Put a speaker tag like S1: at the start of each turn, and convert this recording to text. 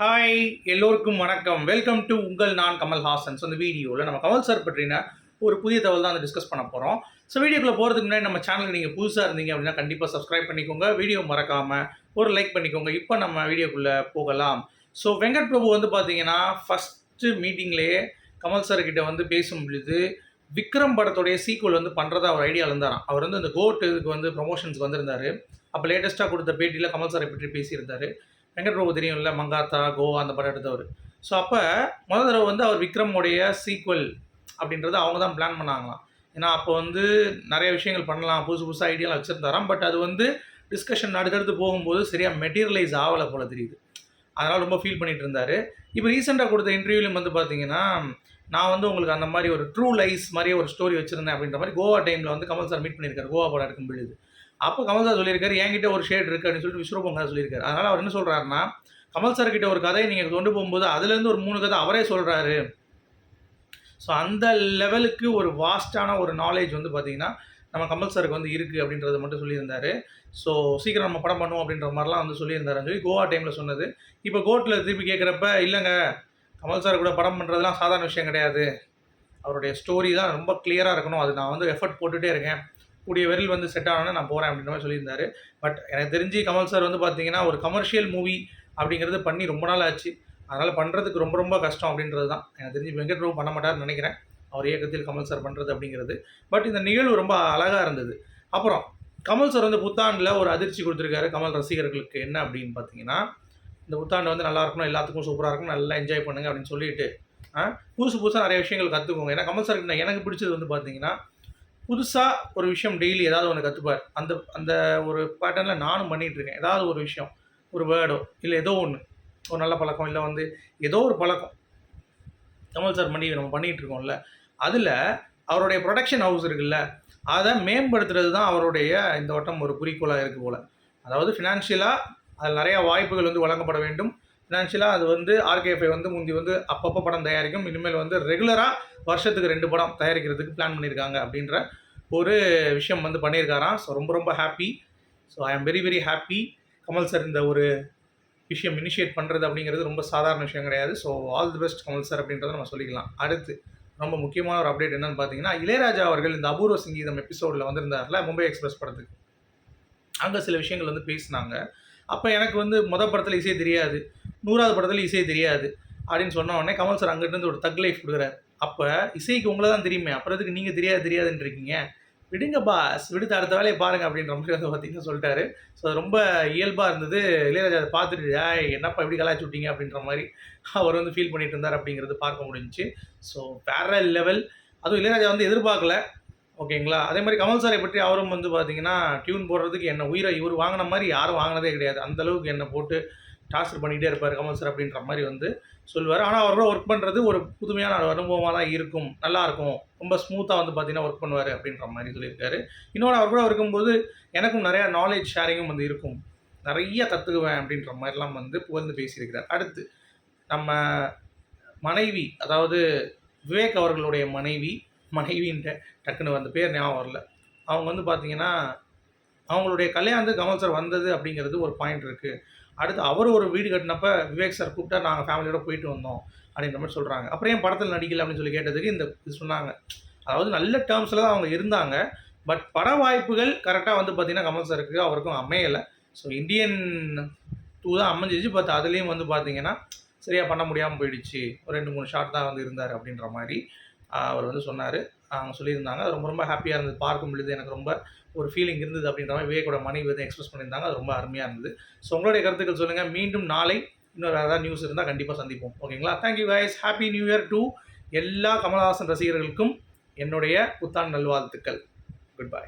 S1: Hi எல்லோருக்கும் வணக்கம். Welcome to உங்கள் நான் கமல்ஹாசன் ஸோ இந்த வீடியோவில் நம்ம கமல் சார் பற்றின ஒரு புதிய தகவல் தான் அதை டிஸ்கஸ் பண்ண போகிறோம் ஸோ வீடியோக்குள்ளே போகிறதுக்கு முன்னாடி நம்ம சேனலுக்கு நீங்கள் புதுசாக இருந்தீங்க அப்படின்னா கண்டிப்பாக சப்ஸ்கிரைப் பண்ணிக்கோங்க. வீடியோ மறக்காமல் ஒரு லைக் பண்ணிக்கோங்க. இப்போ நம்ம வீடியோக்குள்ளே போகலாம். ஸோ வெங்கட் பிரபு வந்து பார்த்தீங்கன்னா ஃபஸ்ட்டு மீட்டிங்லேயே கமல் சார்கிட்ட வந்து பேசும் பொழுது விக்ரம் படத்துடைய சீக்குவல் வந்து பண்ணுறதா அவர் ஐடியாவில் இருந்தாராம். அவர் வந்து இந்த கோட்டுக்கு வந்து ப்ரொமோஷன்ஸ்க்கு வந்திருந்தார். அப்போ லேட்டஸ்ட்டாக கொடுத்த பேட்டியில் கமல் சாரை பற்றி பேசியிருந்தார். வெங்கட் பிரபு தெரியும்ல மங்காத்தா கோவா அந்த படம் எடுத்தவர். ஸோ அப்போ முதல் தடவை வந்து அவர் விக்ரமுடைய சீக்வல் அப்படின்றத அவங்க தான் பிளான் பண்ணாங்களாம். ஏன்னா அப்போ வந்து நிறைய விஷயங்கள் பண்ணலாம் புதுசு புதுசாக ஐடியாலாம் வச்சுருந்தாராம். பட் அது வந்து டிஸ்கஷன் அடுத்தடுத்து போகும்போது சரியாக மெட்டீரியலைஸ் ஆகலை போல தெரியுது. அதனால் ரொம்ப ஃபீல் பண்ணிட்டு இருந்தார். இப்போ ரீசெண்டாக கொடுத்த இன்டர்வியூலையும் வந்து பார்த்தீங்கன்னா நான் வந்து உங்களுக்கு அந்த மாதிரி ஒரு ட்ரூ லைஸ் மாதிரியே ஒரு ஸ்டோரி வச்சுருந்தேன் அப்படின்ற மாதிரி கோவா டைமில் வந்து கமல் சார் மீட் பண்ணியிருக்காரு கோவா படம் எடுக்கும் பொழுது. அப்போ கமல் சார் சொல்லியிருக்காரு என்கிட்ட ஒரு ஷேட் இருக்குது அப்படின்னு சொல்லிட்டு விஸ்வரூபம் சொல்லியிருக்காரு. அதனால் அவர் என்ன சொல்கிறாருன்னா கமல் சார் கிட்ட ஒரு கதையை நீங்கள் கொண்டு போகும்போது அதுலேருந்து ஒரு மூணு கதை அவரே சொல்கிறாரு ஸோ அந்த லெவலுக்கு ஒரு வாஸ்டான ஒரு நாலேஜ் வந்து பார்த்தீங்கன்னா நம்ம கமல் சாருக்கு வந்து இருக்குது அப்படின்றத மட்டும் சொல்லியிருந்தாரு. ஸோ சீக்கிரம் நம்ம படம் பண்ணுவோம் அப்படின்ற மாதிரிலாம் வந்து சொல்லியிருந்தாருன்னு சொல்லி கோவா டைமில் சொன்னது. இப்போ கோர்ட்டில் திருப்பி கேட்குறப்ப இல்லைங்க கமல் சார் கூட படம் பண்ணுறதுலாம் சாதாரண விஷயம் கிடையாது. அவருடைய ஸ்டோரி தான் ரொம்ப கிளியராக இருக்கணும். அது நான் வந்து எஃபர்ட் போட்டுகிட்டே இருக்கேன். கூடிய விரல் வந்து செட் ஆனால் நான் போகிறேன் அப்படின்ற மாதிரி சொல்லியிருந்தாரு. பட் எனக்கு தெரிஞ்சு கமல் சார் வந்து பார்த்தீங்கன்னா ஒரு கமர்ஷியல் மூவி அப்படிங்கிறது பண்ணி ரொம்ப நாள் ஆச்சு. அதனால் பண்ணுறதுக்கு ரொம்ப ரொம்ப கஷ்டம் அப்படின்றது தான் எனக்கு தெரிஞ்சு வெங்கட் பிரபு பண்ண மாட்டார்னு நினைக்கிறேன். அவர் இயக்கத்தில் கமல் சார் பண்ணுறது அப்படிங்கிறது. பட் இந்த நிகழ்வு ரொம்ப அழகாக இருந்தது. அப்புறம் கமல் சார் வந்து புத்தாண்டில் ஒரு அதிர்ச்சி கொடுத்துருக்காரு கமல் ரசிகர்களுக்கு. என்ன அப்படின்னு பார்த்தீங்கன்னா இந்த புத்தாண்டு வந்து நல்லா இருக்கணும் எல்லாத்துக்கும் சூப்பராக இருக்கணும் நல்லா என்ஜாய் பண்ணுங்க அப்படின்னு சொல்லிட்டு புதுசு புதுசாக நிறைய விஷயங்கள் கற்றுக்கோங்க ஏன்னா கமல் சாருக்கு எனக்கு பிடிச்சது வந்து பார்த்தீங்கன்னா புதுசாக ஒரு விஷயம் டெய்லி ஏதாவது ஒன்று கற்றுப்பார் அந்த அந்த ஒரு பேட்டர்னில் நானும் பண்ணிகிட்டு இருக்கேன் ஏதாவது ஒரு விஷயம் ஒரு வேர்டோ இல்லை ஏதோ ஒன்று ஒரு நல்ல பழக்கம் இல்லை வந்து ஏதோ ஒரு பழக்கம். கமல் சார் பண்ணி நம்ம பண்ணிகிட்டு இருக்கோம்ல அதில் அவருடைய ப்ரொடக்ஷன் ஹவுஸ் இருக்குல்ல அதை மேம்படுத்துறது தான் அவருடைய இந்த வட்டம் ஒரு குறிக்கோளாக இருக்குது போல். அதாவது ஃபினான்ஷியலாக அதில் நிறையா வாய்ப்புகள் வந்து வழங்கப்பட வேண்டும். ஃபினான்ஷியலாக அது வந்து ஆர்கேஎஃப்ஐ வந்து முந்தி வந்து அப்பப்போ படம் தயாரிக்கும். இனிமேல் வந்து ரெகுலராக வருஷத்துக்கு ரெண்டு படம் தயாரிக்கிறதுக்கு பிளான் பண்ணியிருக்காங்க அப்படின்ற ஒரு விஷயம் வந்து பண்ணியிருக்காராம். ஸோ ரொம்ப ரொம்ப happy so I am very very happy Kamal sir இந்த ஒரு விஷயம் இனிஷியேட் பண்ணுறது அப்படிங்கிறது ரொம்ப சாதாரண விஷயம் கிடையாது. So all the best Kamal sir அப்படின்றத நம்ம சொல்லிக்கலாம். அடுத்து ரொம்ப முக்கியமான ஒரு அப்டேட் என்னன்னு பார்த்தீங்கன்னா இளையராஜா அவர்கள் இந்த அபூர்வ சங்கீதம் எபிசோடில் வந்திருந்தார்ல மும்பை எக்ஸ்பிரஸ் படத்துக்கு. அங்கே சில விஷயங்கள் வந்து பேசினாங்க. அப்போ எனக்கு வந்து மொதல் படத்தில் இசை தெரியாது. நூறாவது படத்தில் இசை தெரியாது. அப்படின்னு சொன்ன உடனே கமல் சார் அங்கிட்டிருந்து ஒரு தக் லைஃப் கொடுக்குறாரு. அப்போ இசைக்கு உங்களை தான் தெரியுமே. அப்புறம் இதுக்கு நீங்கள் தெரியாது தெரியாதுன்னு இருக்கீங்க? விடுங்க பாஸ் விடுத்து அடுத்த வேலையை பாருங்க அப்படின்ற மாதிரி வந்து பார்த்தீங்கன்னா சொல்லிட்டாரு. ஸோ அது ரொம்ப இயல்பாக இருந்தது. இளையராஜா அதை பார்த்துட்டு "ஏய், என்னப்பா இப்படி கலாய்ச்சி விட்டீங்க? அப்படின்ற மாதிரி அவர் வந்து ஃபீல் பண்ணிட்டு இருந்தார் அப்படிங்கிறது பார்க்க முடிஞ்சுச்சு. ஸோ வேற லெவல் அதுவும் இளையராஜா வந்து எதிர்பார்க்கல. ஓகேங்களா? அதே மாதிரி கமல் சாரை பற்றி அவரும் வந்து பார்த்தீங்கன்னா டியூன் போடுறதுக்கு என்ன உயிரை இவர் வாங்கின மாதிரி யாரும் வாங்கினதே கிடையாது. அந்த அளவுக்கு என்னை போட்டு டார்ச்சர் பண்ணிகிட்டே இருப்பார் கமல் சார் அப்படின்ற மாதிரி வந்து சொல்லுவார். ஆனால் அவரோட ஒர்க் பண்ணுறது ஒரு புதுமையான ஒரு அனுபவமாக தான் இருக்கும். நல்லாயிருக்கும் ரொம்ப ஸ்மூத்தாக வந்து பார்த்தீங்கன்னா ஒர்க் பண்ணுவார் அப்படின்ற மாதிரி சொல்லியிருக்காரு. இன்னொன்று அவர் கூட இருக்கும்போது எனக்கும் நிறையா நாலேஜ் ஷேரிங்கும் வந்து இருக்கும். நிறைய கற்றுக்குவேன் அப்படின்ற மாதிரிலாம் வந்து புகழ்ந்து பேசியிருக்கிறார். அடுத்து நம்ம மனைவி அதாவது விவேக் அவர்களுடைய மனைவி மனைவின்ற டக்குன்னு அந்த பேர் ஞாபகம் வரல. அவங்க வந்து பார்த்தீங்கன்னா அவங்களுடைய கல்யாணத்துக்கு கமல் சார் வந்தது அப்படிங்கிறது ஒரு பாயிண்ட் இருக்குது அடுத்து அவர் ஒரு வீடு கட்டினப்ப விவேக் சார் கூப்பிட்டா நாங்கள் ஃபேமிலியோட போயிட்டு வந்தோம் அப்படின்ற மாதிரி சொல்கிறாங்க அப்புறம் ஏன் படத்தில் நடிக்கல அப்படின்னு சொல்லி கேட்டதுக்கு இந்த சொன்னாங்க. அதாவது நல்ல டேர்ம்ஸில் தான் அவங்க இருந்தாங்க. பட் பட வாய்ப்புகள் கரெக்டாக வந்து பார்த்தீங்கன்னா கமல் சாருக்கு அவருக்கும் அமையலை. ஸோ இந்தியன் டூ தான் அமைஞ்சிச்சு. பட் அதுலேயும் வந்து பார்த்தீங்கன்னா சரியாக பண்ண முடியாமல் போயிடுச்சு. ஒரு ரெண்டு மூணு ஷார்ட் தான் வந்து இருந்தார் அப்படின்ற மாதிரி அவர் வந்து சொன்னார். அவங்க சொல்லியிருந்தாங்க. ரொம்ப ரொம்ப ஹாப்பியாக இருந்தது. பார்க்கும் பொழுது எனக்கு ரொம்ப ஒரு ஃபீலிங் இருந்தது அப்படின்ற மாதிரி விவேக்கோட மனைவி வந்து எக்ஸ்பிரஸ் பண்ணியிருந்தாங்க. அது ரொம்ப அருமையாக இருந்தது. ஸோ உங்களுடைய கருத்துக்கள் சொல்லுங்கள் மீண்டும் நாளை இன்னொரு அதாவது ஏதாவது நியூஸ் இருந்தால் கண்டிப்பாக சந்திப்போம். ஓகேங்களா? Thank you guys happy new year to எல்லா கமல்ஹாசன் ரசிகர்களுக்கும் என்னுடைய புத்தாண்டு நல்வாழ்த்துக்கள். Good bye